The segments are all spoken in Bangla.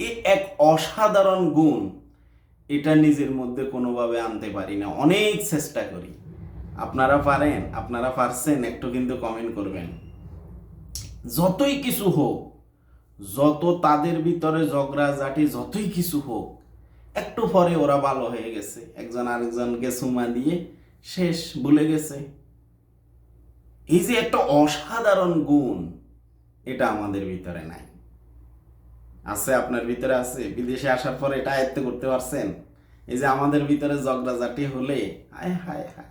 এই এক অসাধারণ গুণ এটা নিজের মধ্যে কোনোভাবে আনতে পারি না। অনেক চেষ্টা করি। আপনারা পারেন, আপনারা পারছেন, একটু কিন্তু কমেন্ট করবেন। যতই কিছু হোক, যত তাদের ভিতরে ঝগড়াঝাটি, যতই কিছু হোক, একটু পরে ওরা ভালো হয়ে গেছে। একজন আরেকজনকে সুমা দিয়ে শেষ, ভুলে গেছে। এই যে একটা অসাধারণ গুণ, এটা আমাদের ভিতরে নাই। আছে, আপনার ভিতরে আছে। বিদেশে আসার পর এটা আয়ত্ত করতে পারছেন? এই যে আমাদের ভিতরে ঝগড়াঝাটি হলে আয় হায় হায়।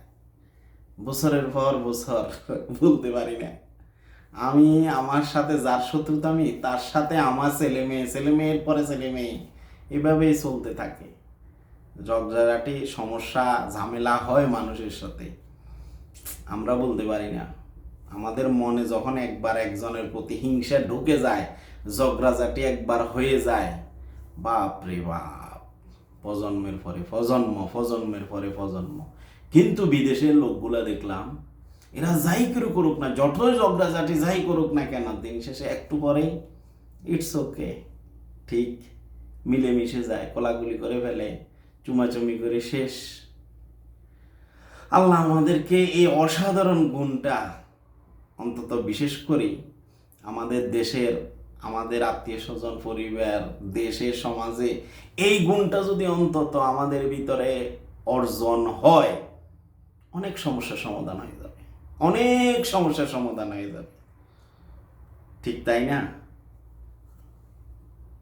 বছরের পর বছর, বলতে পারি না। আমি, আমার সাথে যার শত্রুতা আমি, তার সাথে আমার ছেলে মেয়ে, ছেলে মেয়ের পরে ছেলে মেয়ে। এভাবেই চলতে থাকে। ঝগড়াঝাটি, সমস্যা, ঝামেলা হয় মানুষের সাথে। আমরা বলতে পারি না। আমাদের মনে যখন একবার একজনের প্রতি হিংসা ঢুকে যায়, ঝগড়াঝাটি একবার হয়ে যায়, বাপ রে বাপ, প্রজন্মের পরে প্রজন্ম, প্রজন্মের পরে প্রজন্ম। কিন্তু বিদেশের লোকগুলা দেখলাম, এরা যাই করে করুক না, যতই ঝগড়াঝাটি যাই করুক না কেন, দিন শেষে একটু পরেই ইটস ওকে ঠিক, মিলেমিশে যায় কোলাগুলি করে ফেলে, চুমাচুমি করে শেষ। আল্লাহ আমাদেরকে এই অসাধারণ গুণটা অন্তত বিশেষ করে আমাদের দেশের, আমাদের আত্মীয় স্বজন, পরিবার দেশে সমাজে এই গুণটা যদি অন্তত আমাদের ভিতরে অর্জন হয়, অনেক সমস্যার সমাধান হয়ে যাবে। অনেক সমস্যার সমাধান হয়ে যাবে। ঠিক তাই না?